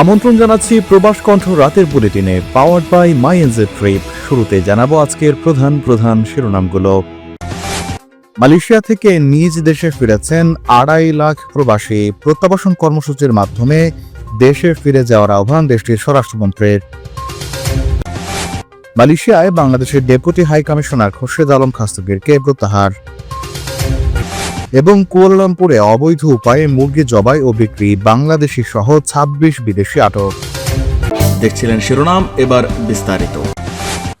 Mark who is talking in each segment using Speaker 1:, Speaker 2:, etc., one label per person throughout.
Speaker 1: আমন্ত্রণ জানাচ্ছি প্রবাস কণ্ঠ রাতের বুলেটিনে powered by my NJ trip শুরুতে জানাব আজকের প্রধান প্রধান শিরোনামগুলো। মালয়েশিয়া থেকে নিজ দেশে ফিরেছেন আড়াই লাখ প্রবাসী। প্রত্যাবাসন কর্মসূচির মাধ্যমে দেশে ফিরে যাওয়ার আহ্বান দেশটির স্বরাষ্ট্রমন্ত্রীর। মালয়েশিয়ায় বাংলাদেশের deputy high commissioner Khorshed Alam খাস্তগিরকে প্রত্যাহার। এবং কুয়ালালামপুরে অবৈধ উপায়ে মুরগি জবাই ও বিক্রি বাংলাদেশি সহ ছাব্বিশ বিদেশি আটক।
Speaker 2: দেখছিলেন শিরোনাম এবার বিস্তারিত।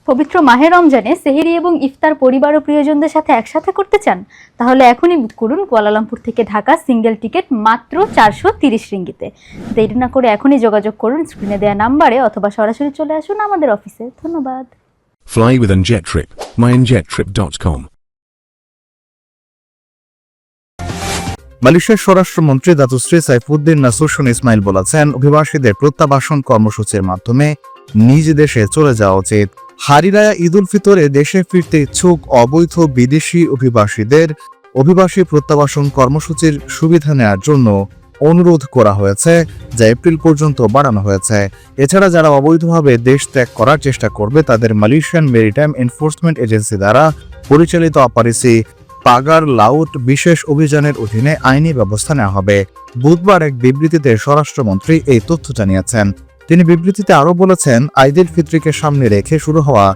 Speaker 3: পবিত্র মাহে রমজানে সেহেরি এবং ইফতার পরিবার ও প্রিয়জনদের সাথে একসাথে করতে চান? তাহলে এখনই বুক করুন কুয়ালালামপুর থেকে ঢাকা সিঙ্গেল টিকিট মাত্র চারশো তিরিশ রিঙ্গিতে। দেরি না করে এখনই যোগাযোগ করুন স্ক্রিনে দেওয়া নাম্বারে অথবা সরাসরি চলে আসুন আমাদের অফিসে ধন্যবাদ।
Speaker 4: Fly with Njettrip. MyNjetTrip.com.
Speaker 1: মালয়েশিয়ার স্বরাষ্ট্রমন্ত্রী দাতুশ্রী সাইফুদ্দিন নাসুরসন ইসমাইল বলেছেন, অভিবাসীদের প্রত্যাবাসন কর্মসূচির মাধ্যমে নিজ দেশে চলে যাওয়া উচিত। হারিরায়া ঈদ উল ফিতরে দেশে ফিরতে ইচ্ছুক অবৈধ বিদেশি অভিবাসীদের অভিবাসী প্রত্যাবাসন কর্মসূচির সুবিধা নেওয়ার জন্য অনুরোধ করা হয়েছে, যা এপ্রিল পর্যন্ত বাড়ানো হয়েছে। এছাড়া যারা অবৈধভাবে দেশ ত্যাগ করার চেষ্টা করবে, তাদের মালয়েশিয়ান মেরিটাইম এনফোর্সমেন্ট এজেন্সি দ্বারা পরিচালিত অপারেসি পাগার লাউট বিশেষ অভিযানের অধীনে আইনি ব্যবস্থা নেওয়া হবে। বুধবার এক বিবৃতিতে স্বরাষ্ট্রমন্ত্রী এই তথ্য জানিয়েছেন। তিনি বিবৃতিতে আরও বলেছেন আইদিল ফিত্রিকে সামনে রেখে শুরু হওয়া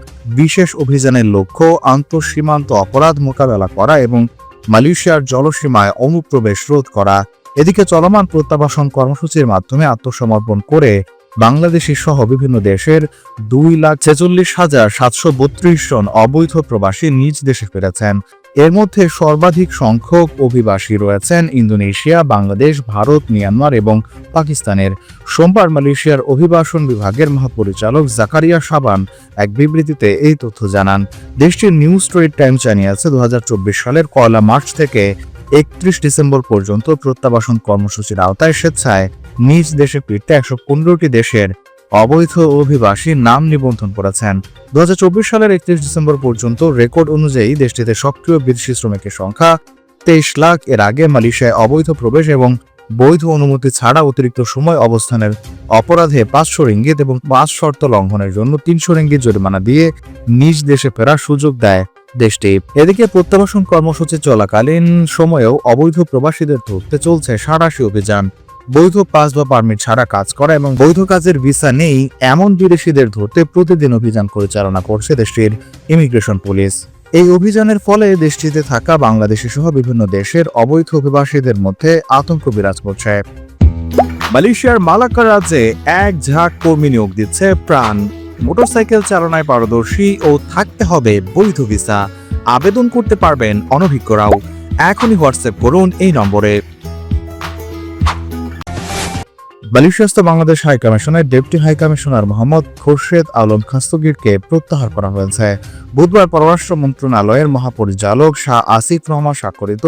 Speaker 1: বিশেষ অভিযানের লক্ষ্য আন্তঃসীমান্ত অপরাধ মোকাবেলা করা এবং মালয়েশিয়ার জলসীমায় অনুপ্রবেশ রোধ করা। এদিকে চলমান প্রত্যাবাসন কর্মসূচির মাধ্যমে আত্মসমর্পণ করে বাংলাদেশি সহ বিভিন্ন দেশের দুই লাখ ছেচল্লিশ হাজার সাতশো বত্রিশ জন অবৈধ প্রবাসী নিজ দেশে ফিরেছেন। এর মধ্যে সর্বাধিক সংখ্যক অভিবাসী রয়েছেন ইন্দোনেশিয়া, বাংলাদেশ, ভারত, মিয়ানমার এবং পাকিস্তানের। সোমবার মালয়েশিয়ার অভিবাসন বিভাগের মহাপরিচালক জাকারিয়া সাবান এক বিবৃতিতে এই তথ্য জানান। দেশটির নিউ স্ট্রিট টাইমস জানিয়েছে দু হাজার চব্বিশ সালের পয়লা মার্চ থেকে একত্রিশ ডিসেম্বর পর্যন্ত প্রত্যাবাসন কর্মসূচির আওতায় স্বেচ্ছায় নিজ দেশে ফিরতে একশো পনেরোটি দেশের অবৈধ অভিবাসী নাম নিবন্ধন করেছেন। দুহাজার চব্বিশ সালের একত্রিশ ডিসেম্বর পর্যন্ত রেকর্ড অনুযায়ী দেশটিতে সক্রিয় বিদেশি শ্রমিকের সংখ্যা তেইশ লাখ। এর আগে মালয়েশিয়ায় অবৈধ প্রবেশ এবং বৈধ অনুমতি ছাড়া অতিরিক্ত সময় অবস্থানের অপরাধে পাঁচশো রিঙ্গিত এবং পাঁচ শর্ত লঙ্ঘনের জন্য তিনশো রিঙ্গিত জরিমানা দিয়ে নিজ দেশে ফেরার সুযোগ দেয় দেশটি। এদিকে প্রত্যাবাসন কর্মসূচি চলাকালীন সময়েও অবৈধ প্রবাসীদের ধরতে চলছে সাঁড়াশি অভিযান। বৈধ পাস বা পারমিট ছাড়া কাজ করা এবং বৈধ কাজের ভিসা নেই এমন বিদেশিদের ধরতে প্রতিদিন অভিযান পরিচালনা করছে দেশটির ইমিগ্রেশন পুলিশ এই অভিযানের ফলে দেশটিতে থাকা বাংলাদেশি সহ বিভিন্ন দেশের অবৈধ অভিবাসীদের মধ্যে আতঙ্ক বিরাজ করছে। মালয়েশিয়ার মালাক্কা রাজ্যে এক ঝাঁক কর্মী নিয়োগ দিচ্ছে প্রাণ। মোটরসাইকেল চালনায় পারদর্শী ও থাকতে হবে বৈধ ভিসা আবেদন করতে পারবেন অনভিজ্ঞরাও। এখনই হোয়াটসঅ্যাপ করুন এই নম্বরে। মালয়েশিয়াস্থ বাংলাদেশ হাই কমিশনের deputy high commissioner Mohammad Khorshed Alam খাস্তগিরকে প্রত্যাহার করা হয়েছে। বুধবার পররাষ্ট্র মন্ত্রণালয়ের মহাপরিচালক শাহ আসিফ রহমান স্বাক্ষরিত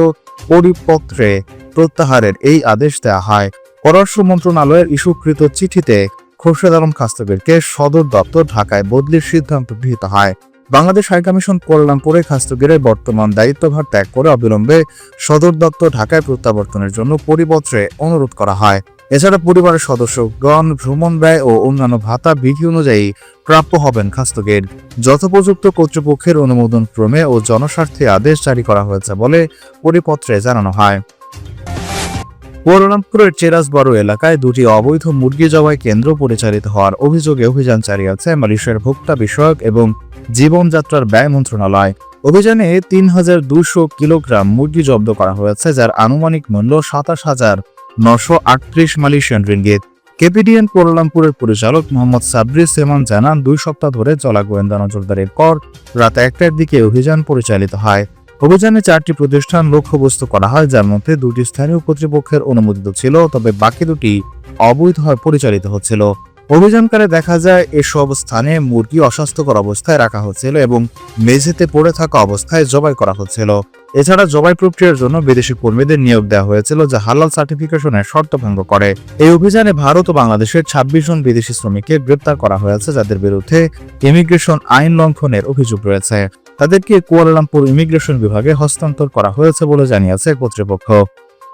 Speaker 1: পরিপত্রে প্রত্যাহারের এই আদেশ দেওয়া হয়। পররাষ্ট্র মন্ত্রণালয়ের ইস্যুকৃত চিঠিতে খোরশেদ আলম খাস্তগিরকে সদর দপ্তর ঢাকায় বদলির সিদ্ধান্ত গৃহীত হয়। বাংলাদেশ হাই হাইকমিশন কল্যাণপুরে খাস্তগিরের বর্তমান দায়িত্বভার ত্যাগ করে অবিলম্বে সদর দপ্তর ঢাকায় প্রত্যাবর্তনের জন্য পরিপত্রে অনুরোধ করা হয়। এছাড়া পরিবারের সদস্যগণ ভ্রমণ ব্যয় ও অন্যান্য ভাতা বিধি অনুযায়ী প্রাপ্য হবেন খাস্তগির। যথোপযুক্ত কর্তৃপক্ষের অনুমোদন ক্রমে ও জনস্বার্থে আদেশ জারি করা হয়েছে বলে পরিপত্রে জানানো হয়। কুয়ালালামপুরের চেরাস বড় এলাকায় দুটি অবৈধ মুরগি জবাই কেন্দ্র পরিচালিত হওয়ার অভিযোগে অভিযান চালিয়েছে মালয়েশিয়ার ভোক্তা বিষয়ক এবং জীবনযাত্রার ব্যয় মন্ত্রণালয়। অভিযানে তিন হাজার দুশো কিলোগ্রাম মুরগি জব্দ করা হয়েছে, যার আনুমানিক মূল্য সাতাশ হাজার নশো আটত্রিশ মালয়েশিয়ান রিঙ্গিত। কেপিডিএন কুয়ালালামপুরের পরিচালক মোহাম্মদ সাবরি সেমান জানান, দুই সপ্তাহ ধরে চলা গোয়েন্দা নজরদারির পর রাত একটার দিকে অভিযান পরিচালিত হয়। অভিযানে চারটি প্রতিষ্ঠান লক্ষ্যবস্তু করা হয়, যার মধ্যে দুটি স্থানীয় কর্তৃপক্ষের অনুমোদিত ছিল, তবে বাকি দুটি অবৈধভাবে পরিচালিত হচ্ছিল। অভিযানকালে দেখা যায় এসব স্থানে মুরগি অস্বাস্থ্যকর অবস্থায় রাখা হচ্ছিল এবং মেঝেতে পড়ে থাকা অবস্থায় জবাই করা হচ্ছিল। এছাড়া জবাই প্রক্রিয়ার জন্য বিদেশি কর্মীদের নিয়োগ দেওয়া হয়েছিল, যা হালাল সার্টিফিকেশনের শর্ত ভঙ্গ করে। এই অভিযানে ভারত ও বাংলাদেশের ছাব্বিশ জন বিদেশি শ্রমিককে গ্রেপ্তার করা হয়েছে, যাদের বিরুদ্ধে ইমিগ্রেশন আইন লঙ্ঘনের অভিযোগ রয়েছে। তাদেরকে কুয়ালালামপুর ইমিগ্রেশন বিভাগে হস্তান্তর করা হয়েছে বলে জানিয়েছে কর্তৃপক্ষ।